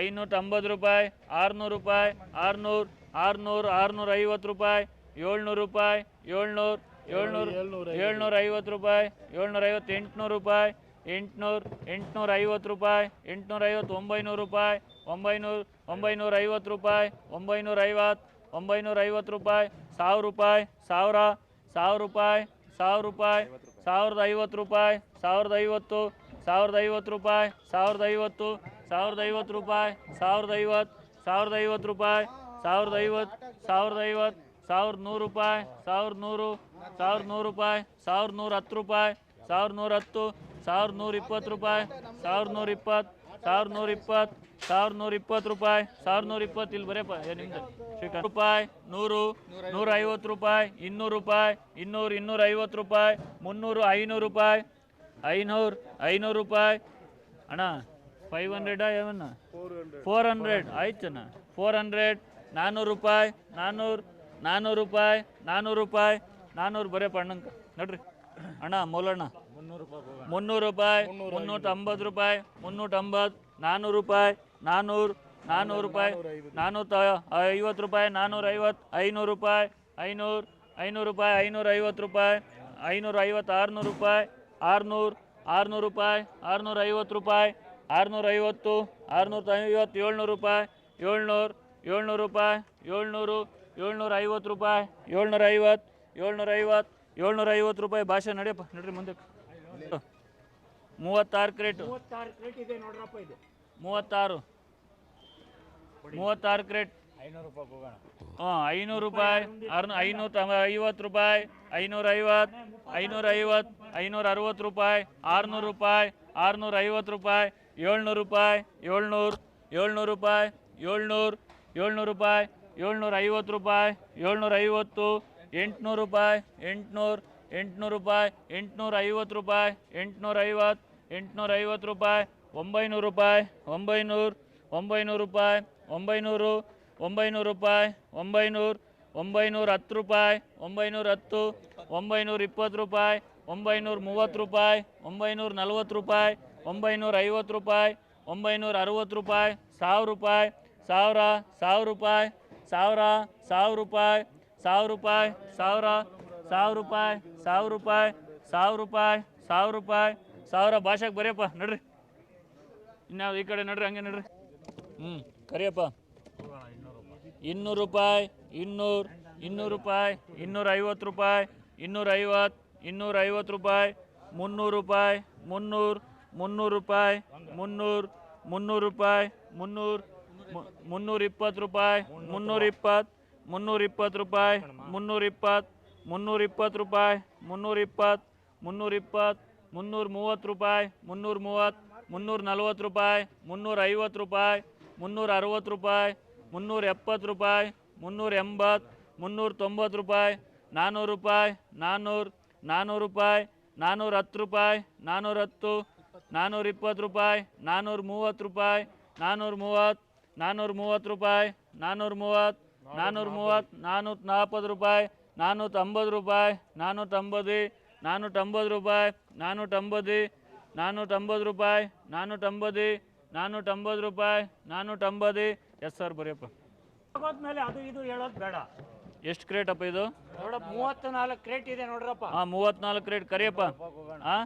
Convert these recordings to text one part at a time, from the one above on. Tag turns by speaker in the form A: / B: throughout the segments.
A: ಐನೂರ ತೊಂಬತ್ತು ರೂಪಾಯಿ, ಆರುನೂರು ರೂಪಾಯಿ, ಆರುನೂರು ಆರುನೂರು, ಆರುನೂರ ಐವತ್ತು ರೂಪಾಯಿ, ಏಳ್ನೂರು ರೂಪಾಯಿ, ಏಳ್ನೂರು ಏಳ್ನೂರು, ಏಳ್ನೂರ ಐವತ್ತು ರೂಪಾಯಿ, ಏಳ್ನೂರ ಐವತ್ತು, ಎಂಟುನೂರು ರೂಪಾಯಿ, ಎಂಟುನೂರು, ಎಂಟುನೂರ ಐವತ್ತು ರೂಪಾಯಿ, ಎಂಟುನೂರ ಐವತ್ತು, ಒಂಬೈನೂರು ರೂಪಾಯಿ, ಒಂಬೈನೂರು, ಒಂಬೈನೂರ ಐವತ್ತು ರೂಪಾಯಿ, ಒಂಬೈನೂರ ಐವತ್ತು ಒಂಬೈನೂರ ಐವತ್ತು ರೂಪಾಯಿ, ಸಾವಿರ ರೂಪಾಯಿ, ಸಾವಿರ ಸಾವಿರ ರೂಪಾಯಿ ಸಾವಿರ ರೂಪಾಯಿ, ಸಾವಿರದ ಐವತ್ತು ರೂಪಾಯಿ, ಸಾವಿರದ ಐವತ್ತು ಸಾವಿರದ ಐವತ್ತು ರೂಪಾಯಿ, ಸಾವಿರದ ಐವತ್ತು ಸಾವಿರದ ಐವತ್ತು ರೂಪಾಯಿ, ಸಾವಿರದ ಐವತ್ತು ಸಾವಿರದ ಐವತ್ತು ರೂಪಾಯಿ, ಸಾವಿರದ ಐವತ್ತು ಸಾವಿರದ ಐವತ್ತು, ಸಾವಿರದ ನೂರು ರೂಪಾಯಿ, ಸಾವಿರದ ನೂರು ಸಾವಿರದ ನೂರು ರೂಪಾಯಿ, ಸಾವಿರದ ನೂರ ಹತ್ತು ರೂಪಾಯಿ, ಸಾವಿರದ ನೂರ ಹತ್ತು ಸಾವಿರದ ನೂರ ಇಪ್ಪತ್ತು ರೂಪಾಯಿ, ಸಾವಿರದ ನೂರ ಇಪ್ಪತ್ತು ಸಾವಿರದ ನೂರ ಇಪ್ಪತ್ತು ಸಾವಿರದ ನೂರ ಇಪ್ಪತ್ತು ರೂಪಾಯಿ, ಸಾವಿರದ ನೂರ ಇಪ್ಪತ್ತು ಇಲ್ಲಿ ಬರೇಪ ನಿಮ್ದು. ಶ್ರೀಕಾಂತ್ ರೂಪಾಯಿ, ನೂರು ನೂರ ಐವತ್ತು ರೂಪಾಯಿ, ಇನ್ನೂರು ರೂಪಾಯಿ, ಇನ್ನೂರು ಇನ್ನೂರ ಐವತ್ತು ರೂಪಾಯಿ, ಮುನ್ನೂರು, ಐನೂರು ರೂಪಾಯಿ, ಐನೂರು ಐನೂರು ರೂಪಾಯಿ. ಅಣ್ಣ ಫೈವ್ ಹಂಡ್ರೆಡಾ ಏವನ್ನ ಫೋರ್ ಹಂಡ್ರೆಡ್ ಆಯ್ತಣ್ಣ ಫೋರ್ ಹಂಡ್ರೆಡ್ ನಾನ್ನೂರು ರೂಪಾಯಿ ನಾನ್ನೂರು ನಾನ್ನೂರು ರೂಪಾಯಿ ನಾನ್ನೂರು ರೂಪಾಯಿ ನಾನ್ನೂರು ಬರೇಪ ಅಣ್ಣಂಕ ನೋಡ್ರಿ. ಅಣ್ಣ ಮೂಲಣ್ಣ. ಮುನ್ನೂರು ರೂಪಾಯಿ ಮುನ್ನೂರ ಎಂಬತ್ತು ರೂಪಾಯಿ ಮುನ್ನೂರ ತೊಂಬತ್ತು ನಾನ್ನೂರು ರೂಪಾಯಿ ನಾನ್ನೂರು ನಾನ್ನೂರು ರೂಪಾಯಿ ನಾನ್ನೂರ ಐವತ್ತು. ರೂಪಾಯಿ ನಾನ್ನೂರ ಐವತ್ತು ಐನೂರು ರೂಪಾಯಿ ಐನೂರು ಐನೂರು ರೂಪಾಯಿ ಐನೂರ ಐವತ್ತು ರೂಪಾಯಿ ಐನೂರ ಐವತ್ತು ಆರುನೂರು ರೂಪಾಯಿ ಆರುನೂರು ಆರುನೂರು ರೂಪಾಯಿ ಆರುನೂರ ಐವತ್ತು ರೂಪಾಯಿ ಆರುನೂರ ಐವತ್ತು ಆರುನೂರ ಐವತ್ತು ಏಳ್ನೂರು ರೂಪಾಯಿ ಏಳ್ನೂರು ಏಳ್ನೂರು ರೂಪಾಯಿ ಏಳ್ನೂರು ಏಳ್ನೂರ ಐವತ್ತು ರೂಪಾಯಿ ಏಳ್ನೂರ ಐವತ್ತು ಏಳ್ನೂರ ಐವತ್ತು ಏಳ್ನೂರ ಐವತ್ತು ರೂಪಾಯಿ ಭಾಷೆ ನಡೆಯಪ್ಪ ನಡ್ರಿ ಮುಂದಕ್ಕೆ. ಮೂವತ್ತಾರು ಕ್ರೇಟು.
B: ಮೂವತ್ತಾರು ಕ್ರೇಟ್ ಇದೆ ನೋಡ್ರಪ್ಪ ಇದು.
A: ಮೂವತ್ತಾರು. ಮೂವತ್ತಾರು ಕ್ರೇಟ್. ಹಾಂ ಐನೂರು ರೂಪಾಯಿ ಐನೂರ ಐವತ್ತು ರೂಪಾಯಿ ಐನೂರ ಐವತ್ತು ಐನೂರ ಐವತ್ತು ಐನೂರ ಅರವತ್ತು ರೂಪಾಯಿ ಆರುನೂರು ರೂಪಾಯಿ ಆರುನೂರ ಐವತ್ತು ರೂಪಾಯಿ ಏಳ್ನೂರು ರೂಪಾಯಿ, ಏಳ್ನೂರು ಏಳ್ನೂರು ರೂಪಾಯಿ, ಏಳ್ನೂರು ಏಳ್ನೂರು ರೂಪಾಯಿ, ಏಳ್ನೂರ ಐವತ್ತು ರೂಪಾಯಿ, ಏಳ್ನೂರ ಐವತ್ತು, ಎಂಟುನೂರು ರೂಪಾಯಿ, ಎಂಟುನೂರು ಎಂಟುನೂರು ರೂಪಾಯಿ, ಎಂಟುನೂರ ಐವತ್ತು ರೂಪಾಯಿ, ಎಂಟುನೂರ ಐವತ್ತು ಎಂಟುನೂರ ಐವತ್ತು ರೂಪಾಯಿ, ಒಂಬೈನೂರು ರೂಪಾಯಿ, ಒಂಬೈನೂರು ಒಂಬೈನೂರು ರೂಪಾಯಿ, ಒಂಬೈನೂರು ಒಂಬೈನೂರು ರೂಪಾಯಿ, ಒಂಬೈನೂರು, ಒಂಬೈನೂರ ಹತ್ತು ರೂಪಾಯಿ, ಒಂಬೈನೂರ ಹತ್ತು, ಒಂಬೈನೂರ ಇಪ್ಪತ್ತು ರೂಪಾಯಿ, ಒಂಬೈನೂರ ಮೂವತ್ತು ರೂಪಾಯಿ, ಒಂಬೈನೂರ ನಲ್ವತ್ತು ರೂಪಾಯಿ ಒಂಬೈನೂರ ಐವತ್ತು ರೂಪಾಯಿ ಒಂಬೈನೂರ ಅರವತ್ತು ರೂಪಾಯಿ, ಸಾವಿರ ರೂಪಾಯಿ, ಸಾವಿರ ಸಾವಿರ ರೂಪಾಯಿ, ಸಾವಿರ ಸಾವಿರ ರೂಪಾಯಿ ಸಾವಿರ ರೂಪಾಯಿ, ಸಾವಿರ ಸಾವಿರ ರೂಪಾಯಿ ಸಾವಿರ ರೂಪಾಯಿ ಸಾವಿರ ರೂಪಾಯಿ ಸಾವಿರ ರೂಪಾಯಿ, ಸಾವಿರ ಭಾಷೆಗೆ ಬರೆಯಪ್ಪ, ನಡ್ರಿ. ಇನ್ಯಾವ್ದು ಈ ಕಡೆ ನಡ್ರಿ, ಹಂಗೆ ನಡ್ರಿ. ಹ್ಞೂ ಕರಿಯಪ್ಪ. ಇನ್ನೂರು ರೂಪಾಯಿ, ಇನ್ನೂರು ಇನ್ನೂರು ರೂಪಾಯಿ ಇನ್ನೂರ ಐವತ್ತು ರೂಪಾಯಿ ಇನ್ನೂರ ಐವತ್ತು ಇನ್ನೂರ ಐವತ್ತು ರೂಪಾಯಿ, ಮುನ್ನೂರು ರೂಪಾಯಿ, ಮುನ್ನೂರು ಮುನ್ನೂರು ರೂಪಾಯಿ, ಮುನ್ನೂರು ಮುನ್ನೂರು ರೂಪಾಯಿ, ಮುನ್ನೂರು ಮುನ್ನೂರ ಇಪ್ಪತ್ತು ರೂಪಾಯಿ, ಮುನ್ನೂರ ಇಪ್ಪತ್ತು ಮುನ್ನೂರ ಇಪ್ಪತ್ತು ರೂಪಾಯಿ, ಮುನ್ನೂರ ಇಪ್ಪತ್ತು ಮುನ್ನೂರ ಇಪ್ಪತ್ತು ರೂಪಾಯಿ, ಮುನ್ನೂರ ಇಪ್ಪತ್ತು ಮುನ್ನೂರ ಇಪ್ಪತ್ತು, ಮುನ್ನೂರ ಮೂವತ್ತು ರೂಪಾಯಿ, ಮುನ್ನೂರ ಮೂವತ್ತು, ಮುನ್ನೂರ ನಲ್ವತ್ತು ರೂಪಾಯಿ, ಮುನ್ನೂರ ಐವತ್ತು ರೂಪಾಯಿ, ಮುನ್ನೂರ ಅರವತ್ತು ರೂಪಾಯಿ, ಮುನ್ನೂರ ಎಪ್ಪತ್ತು ರೂಪಾಯಿ, ಮುನ್ನೂರ ಎಂಬತ್ತು, ಮುನ್ನೂರ ತೊಂಬತ್ತು ರೂಪಾಯಿ ನಾನ್ನೂರು ರೂಪಾಯಿ ನಾನ್ನೂರು ನಾನ್ನೂರು ರೂಪಾಯಿ ನಾನ್ನೂರ ಹತ್ತು ರೂಪಾಯಿ ನಾನ್ನೂರ ಹತ್ತು ನಾನ್ನೂರ ಇಪ್ಪತ್ತು ರೂಪಾಯಿ ನಾನ್ನೂರ ಮೂವತ್ತು ರೂಪಾಯಿ ನಾನ್ನೂರ ಮೂವತ್ತು ನಾನ್ನೂರ ಮೂವತ್ತು ರೂಪಾಯಿ ನಾನ್ನೂರ ಮೂವತ್ತು ನಾನ್ನೂರ ಮೂವತ್ತು ನಾನ್ನೂರ ನಾಲ್ಪತ್ತು ರೂಪಾಯಿ ನಾನ್ನೂರ ತೊಂಬತ್ತು ರೂಪಾಯಿ ನಾನ್ನೂರ ತೊಂಬತ್ತು ನಾನ್ನೂರ ರೂಪಾಯಿ ನಾನ್ನೂರ ತೊಂಬತ್ತು ನಾನ್ನೂರ ತೊಂಬತ್ತು ರೂಪಾಯಿ ನಾನ್ನೂರ ತೊಂಬತ್ತು ನಾನ್ನೂರ ತೊಂಬತ್ತು ರೂಪಾಯಿ ನಾನ್ನೂರ ತೊಂಬತ್ತು ಎಸ್ ಸರ್, ಬರೆಯಪ್ಪ.
B: ಅದು ಇದು ಹೇಳೋದು ಬೇಡ.
A: ಎಷ್ಟು ಕ್ರೇಟ್ ಅಪ್ಪ ಇದು?
B: ಮೂವತ್ತು ನಾಲ್ಕು ಕ್ರೇಟ್ ಇದೆ ನೋಡ್ರಪ್ಪ.
A: ಹಾಂ ಮೂವತ್ನಾಲ್ಕು ಕ್ರೇಟ್ ಕರಿಯಪ್ಪ. ಹಾಂ?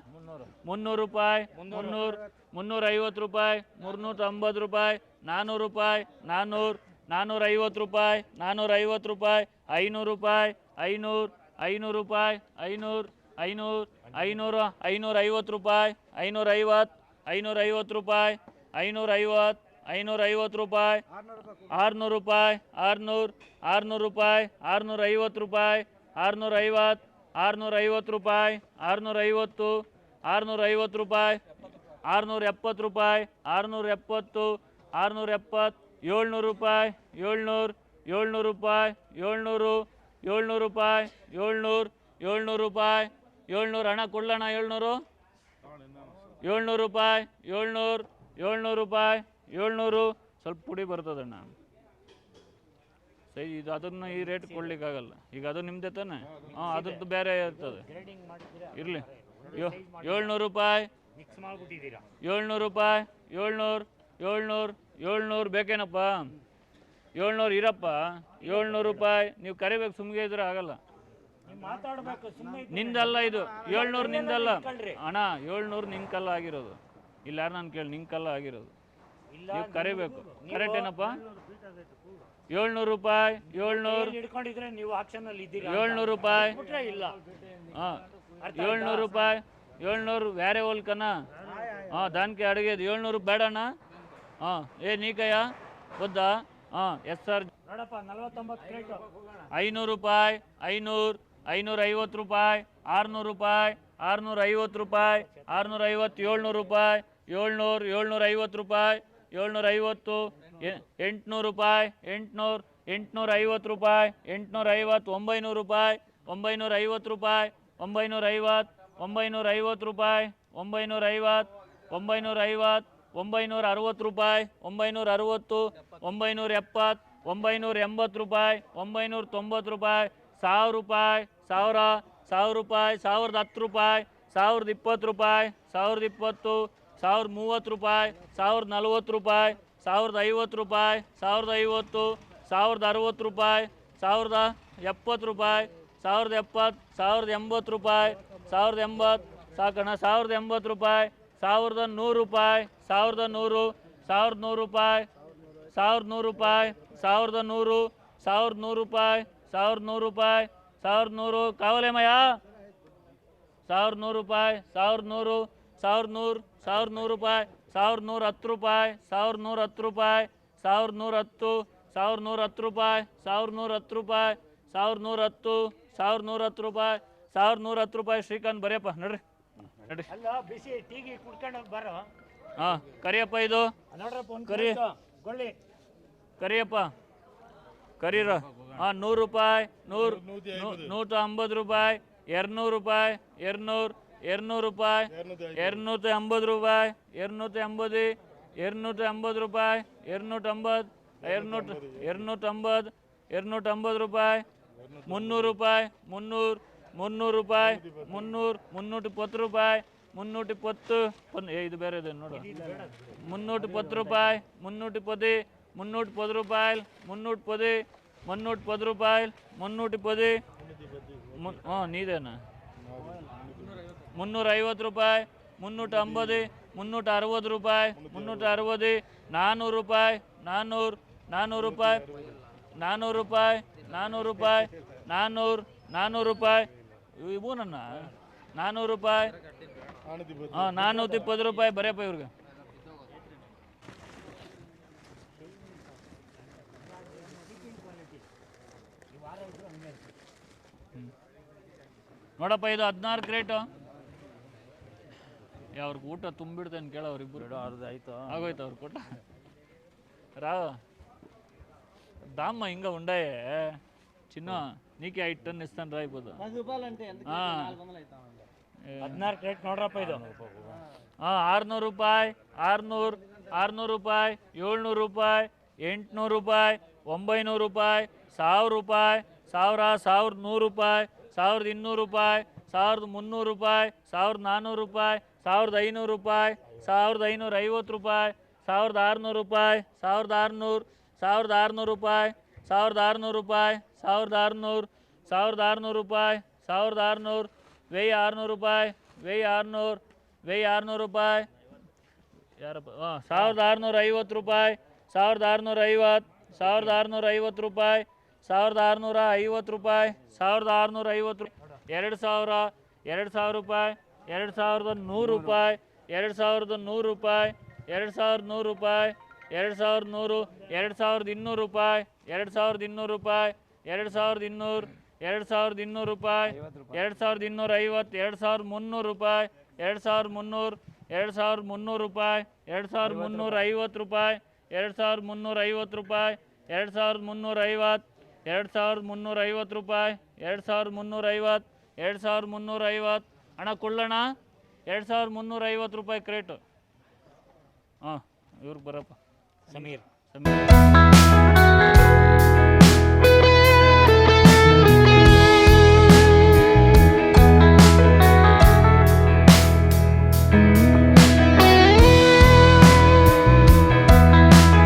B: ಮುನ್ನೂರು
A: ರೂಪಾಯಿ ಮುನ್ನೂರು ಮುನ್ನೂರ ಐವತ್ತು ರೂಪಾಯಿ ಮುನ್ನೂರ ತೊಂಬತ್ತು ರೂಪಾಯಿ ನಾನ್ನೂರು ರೂಪಾಯಿ ನಾನ್ನೂರು ನಾನ್ನೂರ ಐವತ್ತು ರೂಪಾಯಿ ನಾನ್ನೂರ ಐವತ್ತು ರೂಪಾಯಿ ಐನೂರು ರೂಪಾಯಿ ಐನೂರು ಐನೂರು ರೂಪಾಯಿ ಐನೂರು ಐನೂರು ಐನೂರು ಐನೂರ ಐವತ್ತು ರೂಪಾಯಿ ಐನೂರ ಐವತ್ತು ಐನೂರ ಐವತ್ತು ರೂಪಾಯಿ ಐನೂರ ಐವತ್ತು ಐನೂರ ಐವತ್ತು ರೂಪಾಯಿ, ಆರುನೂರು ರೂಪಾಯಿ, ಆರುನೂರು ಆರುನೂರು ರೂಪಾಯಿ ಆರುನೂರ ಐವತ್ತು ರೂಪಾಯಿ ಆರುನೂರ ಐವತ್ತು ಆರುನೂರ ಐವತ್ತು ರೂಪಾಯಿ ಆರುನೂರ ಐವತ್ತು ಆರುನೂರ ಐವತ್ತು ರೂಪಾಯಿ ಆರುನೂರ ಎಪ್ಪತ್ತು ರೂಪಾಯಿ ಆರುನೂರ ಎಪ್ಪತ್ತು ಆರುನೂರ ಎಪ್ಪತ್ತು ಏಳ್ನೂರು ರೂಪಾಯಿ, ಏಳ್ನೂರು ಏಳ್ನೂರು ರೂಪಾಯಿ, ಏಳ್ನೂರು ಏಳ್ನೂರು ರೂಪಾಯಿ, ಏಳ್ನೂರು ಏಳ್ನೂರು ರೂಪಾಯಿ, ಏಳ್ನೂರು ಹಣ ಕೊಡೋಣ ಏಳ್ನೂರು? ಏಳ್ನೂರು ರೂಪಾಯಿ, ಏಳ್ನೂರು ಏಳ್ನೂರು ರೂಪಾಯಿ ಏಳ್ನೂರು ಸ್ವಲ್ಪ ಪುಡಿ ಬರ್ತದಣ್ಣ ಸೈ ಇದು ಅದನ್ನು ಈ ರೇಟ್ ಕೊಡ್ಲಿಕ್ಕಾಗಲ್ಲ. ಈಗ ಅದು ನಿಮ್ಮದೇ ತಾನೆ? ಹಾಂ ಅದ್ರದ್ದು ಬೇರೆ ಇರ್ತದೆ. ಇರಲಿ. ಏಳ್ನೂರು ರೂಪಾಯಿ. ಏಳ್ನೂರು ರೂಪಾಯಿ ಏಳ್ನೂರು ಏಳ್ನೂರು ಏಳ್ನೂರು ಬೇಕೇನಪ್ಪ? ಏಳ್ನೂರು ಇರಪ್ಪ. ಏಳ್ನೂರು ರೂಪಾಯಿ. ನೀವು ಕರಿಬೇಕು ಸುಮ್ಗೆ ಇದ್ರೆ ಆಗಲ್ಲ. ನಿಂದಲ್ಲ ಇದು. ಏಳ್ನೂರು ನಿಂದಲ್ಲ. ಅಣ್ಣ ಏಳ್ನೂರು ನಿನ್ ಕಲ್ಲ ಆಗಿರೋದು. ಇಲ್ಲ ಯಾರು ನಾನು ಕೇಳಿ ನಿನ್ ಕಲ್ಲ ಆಗಿರೋದು. ನೀವು ಕರಿಬೇಕು. ಕರೆಕ್ಟ್ ಏನಪ್ಪ? ಏಳ್ನೂರು ರೂಪಾಯಿ ಏಳ್ನೂರು
B: ಹಿಡ್ಕೊಂಡಿದ್ರೆ ನೀವು ಆಕ್ಷನ್ ಅಲ್ಲಿ ಇದ್ದೀರಾ
A: ಏಳ್ನೂರು ರೂಪಾಯಿ.
B: ಇಲ್ಲ.
A: ಹಾಂ ಏಳ್ನೂರು ರೂಪಾಯಿ ಏಳ್ನೂರು ಬೇರೆ ಹೋಲ್ಕನ? ಹಾಂ ದಾನ್ಕೆ ಅಡುಗೆದು ಏಳ್ನೂರು ಬೇಡಣ್ಣ? ಹಾಂ ಏ ನೀಕಯ್ಯ ಬುದ್ಧ ಹಾಂ ಎಸ್ ಸರ್.
B: ನೋಡಪ್ಪ ನಲ್ವತ್ತೊಂಬತ್ತು ಕ್ರೇಟು
A: ಐನೂರು ರೂಪಾಯಿ ಐನೂರು ಐನೂರ ಐವತ್ತು ರೂಪಾಯಿ ಆರುನೂರು ರೂಪಾಯಿ ಆರುನೂರ ಐವತ್ತು ರೂಪಾಯಿ ಆರುನೂರ ಐವತ್ತು ಏಳ್ನೂರು ರೂಪಾಯಿ ಏಳ್ನೂರು ಏಳ್ನೂರ ಐವತ್ತು ರೂಪಾಯಿ. ಏಳ್ನೂರ ಐವತ್ತು ಎಂಟುನೂರು ರೂಪಾಯಿ, ಎಂಟುನೂರು ಎಂಟುನೂರ ಐವತ್ತು ರೂಪಾಯಿ ಎಂಟುನೂರ ಐವತ್ತು ಒಂಬೈನೂರು ರೂಪಾಯಿ ಒಂಬೈನೂರ ಐವತ್ತು ರೂಪಾಯಿ ಒಂಬೈನೂರ ಐವತ್ತು ಒಂಬೈನೂರ ಐವತ್ತು ರೂಪಾಯಿ ಒಂಬೈನೂರ ಐವತ್ತು ಒಂಬೈನೂರ ಐವತ್ತು ಒಂಬೈನೂರ ಅರವತ್ತು ರೂಪಾಯಿ ಒಂಬೈನೂರ ಅರವತ್ತು ಒಂಬೈನೂರ ಎಪ್ಪತ್ತು ಒಂಬೈನೂರ ಎಂಬತ್ತು ರೂಪಾಯಿ ಒಂಬೈನೂರ ತೊಂಬತ್ತು ರೂಪಾಯಿ, ಸಾವಿರ ರೂಪಾಯಿ, ಸಾವಿರ ಸಾವಿರ ರೂಪಾಯಿ, ಸಾವಿರದ ಹತ್ತು ರೂಪಾಯಿ, ಸಾವಿರದ ಇಪ್ಪತ್ತು ರೂಪಾಯಿ, ಸಾವಿರದ ಇಪ್ಪತ್ತು ಸಾವಿರದ ಮೂವತ್ತು ರೂಪಾಯಿ ಸಾವಿರದ ನಲ್ವತ್ತು ರೂಪಾಯಿ ಸಾವಿರದ ಐವತ್ತು ರೂಪಾಯಿ ಸಾವಿರದ ಐವತ್ತು ಸಾವಿರದ ಅರವತ್ತು ರೂಪಾಯಿ ಸಾವಿರದ ಎಪ್ಪತ್ತು ರೂಪಾಯಿ ಸಾವಿರದ ಎಪ್ಪತ್ತು ಸಾವಿರದ ಎಂಬತ್ತು ರೂಪಾಯಿ ಸಾವಿರದ ಎಂಬತ್ತು ಸಾಕಣ್ಣ ಸಾವಿರದ ಎಂಬತ್ತು ರೂಪಾಯಿ ಸಾವಿರದ ನೂರು ರೂಪಾಯಿ ಸಾವಿರದ ನೂರು ಸಾವಿರದ ನೂರು ರೂಪಾಯಿ ಸಾವಿರದ ನೂರು ರೂಪಾಯಿ ಸಾವಿರದ ನೂರು ಸಾವಿರದ ನೂರು ರೂಪಾಯಿ ಸಾವಿರದ ನೂರು ರೂಪಾಯಿ ಸಾವಿರದ ನೂರು ಕಾವಲೇಮಯ್ಯ ಸಾವಿರದ ನೂರು ರೂಪಾಯಿ ಸಾವಿರದ ನೂರು ಸಾವಿರದ ನೂರು ಸಾವಿರದ ನೂರು ರೂಪಾಯಿ ಸಾವಿರದ ನೂರ ಹತ್ತು ರೂಪಾಯಿ ಸಾವಿರದ ನೂರ ಹತ್ತು ರೂಪಾಯಿ ಸಾವಿರದ ನೂರ ಹತ್ತು ಸಾವಿರದ ನೂರ ಹತ್ತು ರೂಪಾಯಿ ಸಾವಿರದ ನೂರ ಹತ್ತು ರೂಪಾಯಿ ಸಾವಿರದ ನೂರ ಹತ್ತು ಸಾವಿರದ ನೂರ ಹತ್ತು ರೂಪಾಯಿ ಸಾವಿರದ ನೂರ ಹತ್ತು ರೂಪಾಯಿ ಶ್ರೀಕಾಂತ್ ಬರೆಯಪ್ಪ ನಡ್ರಿ. ನಡ್ರಿ.
B: ಅಲ್ಲ ಬಿಸಿ ಟೀಗಿ ಕುಡ್ಕೊಂಡು ಬರೋ.
A: ಹಾಂ ಕರಿಯಪ್ಪ ಇದು. ಕರಿ. ಕರಿಯಪ್ಪ. ಕರೀರ. ಹಾ ನೂರು ರೂಪಾಯಿ ನೂರು ನೂಟ ಅಂಬತ್ತು ರೂಪಾಯಿ ಎರನೂರು ರೂಪಾಯಿ ಎರನೂರು ಎರನೂರು ರೂಪಾಯಿ ಎರನೂಟ ಎಂಬತ್ತು ರೂಪಾಯಿ ಎರನೂಟ ಎಂಬತ್ತು ಎರನೂಟ ಎಂಬತ್ತು ರೂಪಾಯಿ ಎರನೂಟ ಎಂಬತ್ತು ಎರನೂಟ ಎರನೂಟ ಎಂಬತ್ತು ಎಂಬತ್ತು ರೂಪಾಯಿ, ಮುನ್ನೂರು ರೂಪಾಯಿ, ಮುನ್ನೂರು ಮುನ್ನೂರು ರೂಪಾಯಿ, ಮುನ್ನೂರು ಮುನ್ನೂಟ ಇಪ್ಪತ್ತು ರೂಪಾಯಿ ಮುನ್ನೂರ ಇಪ್ಪತ್ತು ಇದು ಬೇರೆ ಇದೆ, ನೋಡು. ಮುನ್ನೂಟ ಇಪ್ಪತ್ತು ರೂಪಾಯಿ ಮುನ್ನೂಟ ಇಪ್ಪತ್ತು ಮುನ್ನೂಟ ಪದು ರೂಪಾಯಿ ಮುನ್ನೂಟ ಪದಿ ಮುನ್ನೂಟ ಪದು ರೂಪಾಯಿ ಮುನ್ನೂರ ಮುನ್ ಹಾಂ ನೀದೇನಾ? ಮುನ್ನೂರ ಐವತ್ತು ರೂಪಾಯಿ ಮುನ್ನೂಟ ಅಂಬದು ಮುನ್ನೂಟ ಅರವತ್ತು ರೂಪಾಯಿ ಮುನ್ನೂಟ ಅರವತ್ತು ನಾನ್ನೂರು ರೂಪಾಯಿ ನಾನ್ನೂರು ನಾನ್ನೂರು ರೂಪಾಯಿ ನಾನ್ನೂರು ರೂಪಾಯಿ ನಾನ್ನೂರು ರೂಪಾಯಿ ನಾನ್ನೂರು ನಾನ್ನೂರು ರೂಪಾಯಿ. ಇವು ನನ್ನ ನಾನ್ನೂರು ರೂಪಾಯಿ. ಹಾಂ ನಾನ್ನೂರ ಇಪ್ಪತ್ತು ರೂಪಾಯಿ. ಬರೆಯಪ್ಪ ಇವ್ರಿಗೆ. ನೋಡಪ್ಪ, ಇದು ಹದಿನಾರು ಕ್ರೇಟು. ಅವ್ರಿಗೆ ಊಟ ತುಂಬಿಡ್ತೇನೆ ಕೇಳ ಅವ್ರಿಬ್ಬರು
B: ಅವ್ರದ್ದು ಆಯ್ತು
A: ಆಗೋಯ್ತು ಅವ್ರು ಕೊಟ್ಟ ರಾವ దామ్మ ఇంకా ఉండాయే చిన్న నీకే ఐదు టన్ ఇస్తాను రా ఇప్పుడు
B: ಹದಿನಾರು ಕ್ರೇಟ್ ನೋಡ್ರಪ್ಪ ಇದು
A: ಆರುನೂರು ರೂಪಾಯಿ ಆರುನೂರು ಆರುನೂರು ರೂಪಾಯಿ ಏಳ್ನೂರು ರೂಪಾಯಿ ಎಂಟುನೂರು ರೂಪಾಯಿ ಒಂಬೈನೂರು ರೂಪಾಯಿ ಸಾವಿರ ರೂಪಾಯಿ ಸಾವಿರ ಸಾವಿರದ ನೂರು ರೂಪಾಯಿ ಸಾವಿರದ ಇನ್ನೂರು ರೂಪಾಯಿ ಸಾವಿರದ ಮುನ್ನೂರು ರೂಪಾಯಿ ಸಾವಿರದ ನಾನ್ನೂರು ರೂಪಾಯಿ ಸಾವಿರದ ಐನೂರು ರೂಪಾಯಿ, ಸಾವಿರದ ಐನೂರ ಐವತ್ತು ರೂಪಾಯಿ, ಸಾವಿರದ ಆರುನೂರು ರೂಪಾಯಿ, ಸಾವಿರದ ಆರುನೂರು ಸಾವಿರದ ಆರುನೂರು ರೂಪಾಯಿ, ಸಾವಿರದ ಆರುನೂರು ರೂಪಾಯಿ, ಸಾವಿರದ ಆರುನೂರು ಸಾವಿರದ ಆರುನೂರು ರೂಪಾಯಿ, ಸಾವಿರದ ಆರುನೂರು, ವೆಯ್ ಆರುನೂರು ರೂಪಾಯಿ, ವೆಯ್ ಆರುನೂರು ವೆಯ್ಯಿ ಆರುನೂರು ರೂಪಾಯಿ. ಯಾರಪ್ಪ? ಹಾಂ ಸಾವಿರದ ಆರುನೂರ ಐವತ್ತು ರೂಪಾಯಿ, ಸಾವಿರದ ಆರುನೂರ ಐವತ್ತು, ಸಾವಿರದ ಆರುನೂರ ಐವತ್ತು ರೂಪಾಯಿ, ಸಾವಿರದ ಆರುನೂರ ಐವತ್ತು ರೂಪಾಯಿ, ಸಾವಿರದ ಆರುನೂರ ಐವತ್ತು ಎರಡು ಸಾವಿರ ಎರಡು ಸಾವಿರ ರೂಪಾಯಿ. ಎರಡು ಸಾವಿರದ ನೂರು ರೂಪಾಯಿ ಎರಡು ಸಾವಿರದ ನೂರು ರೂಪಾಯಿ ಎರಡು ಸಾವಿರದ ನೂರು ರೂಪಾಯಿ ಎರಡು ಸಾವಿರದ ನೂರು ಎರಡು ಸಾವಿರದ ಇನ್ನೂರು ರೂಪಾಯಿ ಎರಡು ಸಾವಿರದ ಇನ್ನೂರು ರೂಪಾಯಿ ಎರಡು ಸಾವಿರದ ಇನ್ನೂರು ಎರಡು ಸಾವಿರದ ಇನ್ನೂರು ರೂಪಾಯಿ ಎರಡು ಸಾವಿರದ ಇನ್ನೂರ ಐವತ್ತು ಎರಡು ಸಾವಿರದ ಮುನ್ನೂರು ರೂಪಾಯಿ ಎರಡು ಸಾವಿರದ ಮುನ್ನೂರು ಎರಡು ಸಾವಿರದ ಮುನ್ನೂರು ರೂಪಾಯಿ ಎರಡು ಸಾವಿರದ ಮುನ್ನೂರ ಐವತ್ತು ರೂಪಾಯಿ ಎರಡು ಸಾವಿರದ ಮುನ್ನೂರ ಐವತ್ತು ರೂಪಾಯಿ ಎರಡು ಸಾವಿರದ ಮುನ್ನೂರ ಐವತ್ತು ಎರಡು ಸಾವಿರದ ಮುನ್ನೂರ ಐವತ್ತು ರೂಪಾಯಿ ಎರಡು ಸಾವಿರದ ಮುನ್ನೂರ ಐವತ್ತು ಎರಡು ಸಾವಿರದ ಮುನ್ನೂರ ಐವತ್ತು ಅಣ್ಣ ಕೊಳ್ಳೋಣ ಎರಡು ಸಾವಿರದ ಮುನ್ನೂರ ಐವತ್ತು ರೂಪಾಯಿ ಕ್ರೇಟು. ಹಾಂ ಇವ್ರಿಗೆ ಬರಪ್ಪ.
B: ಸಮೀರ್.
A: ಸಮೀರ್.